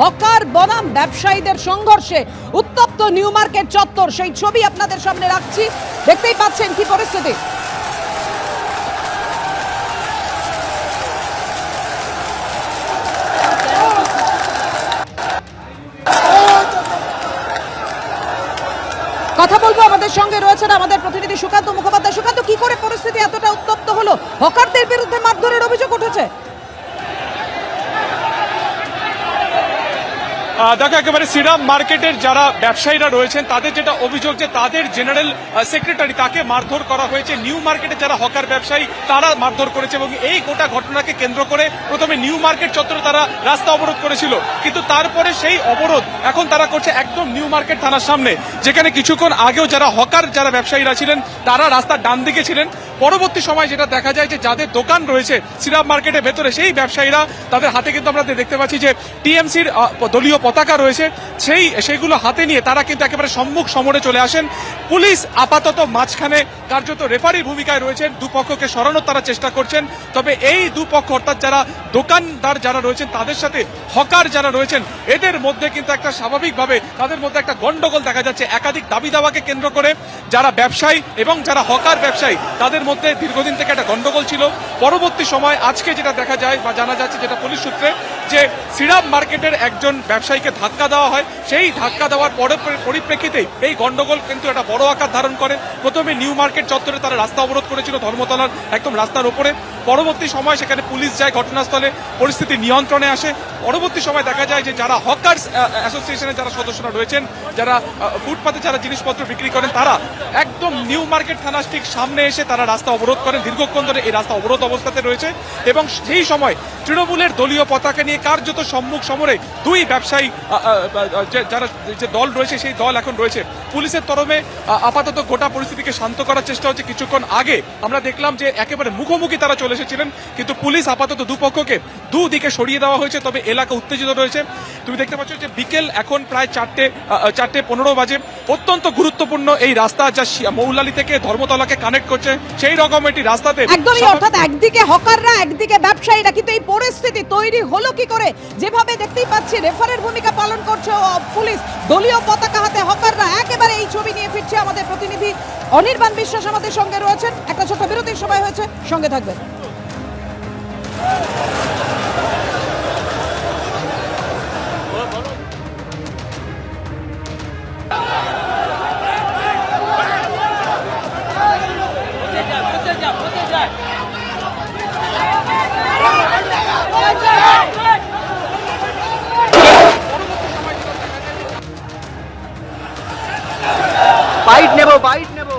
Hawker বনাম ব্যবসায়ীদের সংঘর্ষে উত্তপ্ত নিউ মার্কেট চত্বর। সেই ছবি আপনাদের সামনে রাখছি। দেখতেই পাচ্ছেন কি পরিস্থিতি। কথা বলব আমাদের সঙ্গে রয়েছেন আমাদের প্রতিনিধি সুকান্ত মুখোপাধ্যায়। সুকান্ত, কি করে পরিস্থিতি এতটা উত্তপ্ত হলো? হকারদের বিরুদ্ধে মারধরের অভিযোগ উঠেছে। দেখো, একেবারে সিরাম মার্কেটের যারা ব্যবসায়ীরা রয়েছেন, তাদের যেটা অভিযোগ যে তাদের জেনারেল সেক্রেটারি তাকে মারধর করা হয়েছে। নিউ মার্কেটে যারা হকার ব্যবসায়ী, তারা মারধর করেছে এবং এই গোটা ঘটনাকে কেন্দ্র করে প্রথমে নিউ মার্কেট চত্বরে তারা রাস্তা অবরোধ করেছিল। কিন্তু তারপরে সেই অবরোধ এখন তারা করছে একদম নিউ মার্কেট থানার সামনে, যেখানে কিছুক্ষণ আগেও যারা হকার, যারা ব্যবসায়ীরা ছিলেন, তারা রাস্তার ডান দিকে ছিলেন। পরবর্তী সময় যেটা দেখা যায় যে যাদের দোকান রয়েছে সিরাপ মার্কেটের ভেতরে, সেই ব্যবসায়ীরা তাদের হাতে কিন্তু আমরা দেখতে পাচ্ছি যে টিএমসির দলীয় পতাকা রয়েছে, সেই সেগুলো হাতে নিয়ে তারা কিন্তু একেবারে সম্মুখ সমরে চলে আসেন। পুলিশ আপাতত মাঝখানে কার্যত রেফারির ভূমিকায় রয়েছেন, দুপক্ষকে সরানোর তারা চেষ্টা করছেন। তবে এই দুপক্ষ, অর্থাৎ যারা দোকানদার যারা রয়েছেন, তাদের সাথে হকার যারা রয়েছেন, এদের মধ্যে কিন্তু একটা স্বাভাবিকভাবে তাদের মধ্যে একটা গন্ডগোল দেখা যাচ্ছে। একাধিক দাবি দাওয়াকে কেন্দ্র করে যারা ব্যবসায়ী এবং যারা হকার ব্যবসায়ী, তাদের মধ্যে দীর্ঘদিন থেকে একটা গন্ডগোল ছিল। পরবর্তী সময় আজকে যেটা দেখা যায় বা জানা যাচ্ছে, যেটা পুলিশ সূত্রে, যে সিরাপ মার্কেটের একজন ব্যবসায়ীকে ধাক্কা দেওয়া হয়, সেই ধাক্কা দেওয়ার পরে পরিপ্রেক্ষিতে এই গন্ডগোল কিন্তু একটা বড় আকার ধারণ করে। প্রথমে নিউ মার্কেট চত্বরে তারা রাস্তা অবরোধ করেছিল ধর্মতলার একদম রাস্তার উপরে পরবর্তী সময় সেখানে পুলিশ যায়, ঘটনাস্থলে পরিস্থিতি নিয়ন্ত্রণে আসে। পরবর্তী সময় দেখা যায় যে যারা হকার্স অ্যাসোসিয়েশনের যারা সদস্যরা রয়েছেন, যারা ফুটপাতে যারা জিনিসপত্র বিক্রি করেন, তারা একদম নিউ মার্কেট থানার ঠিক সামনে এসে তারা রাস্তা অবরোধ করেন, দীর্ঘক্ষণ ধরে এই রাস্তা অবরোধ অবস্থাতে রয়েছে এবং সেই সময় তৃণমূলের দলীয় পতাকা নিয়ে কার্যত সম্মুখ সমরে দুই ব্যবসায়ী যারা যে দল রয়েছে, সেই দল এখন রয়েছে। পুলিশের তরফে আপাতত গোটা পরিস্থিতিকে শান্ত করার চেষ্টা হচ্ছে। কিছুক্ষণ আগে আমরা দেখলাম যে একেবারে মুখোমুখি তারা চলে এসেছিলেন কিন্তু পুলিশ আপাতত দুপক্ষকে দুদিকে সরিয়ে দেওয়া হয়েছে তবে এলাকা উত্তেজিত রয়েছে। তুমি দেখতে পাচ্ছ যে বিকেল এখন প্রায় চারটে চারটে পনেরো বাজে। অত্যন্ত গুরুত্বপূর্ণ এই রাস্তা যা মৌলালি থেকে ধর্মতলাকে কানেক্ট করছে সেই রকম একটি রাস্তাতে একদমই অর্থাৎ একদিকে হকাররা একদিকে ব্যবসায়ীরা কিন্তু এই পরিস্থিতি তৈরি হলো কি করে? যেভাবে দেখতেই পাচ্ছি রেফারের ভূমিকা পালন করছে পুলিশ। দলীয় পতাকা হাতে হকাররা একেবারে এই ছবি নিয়ে ফিরছে আমাদের প্রতিনিধি অনির্বাণ বিশ্বাস আমাদের সঙ্গে রয়েছেন। একটা ছোট বিরতির সময় হয়েছে সঙ্গে থাকবেন। বাইট নেব বাইট নেব।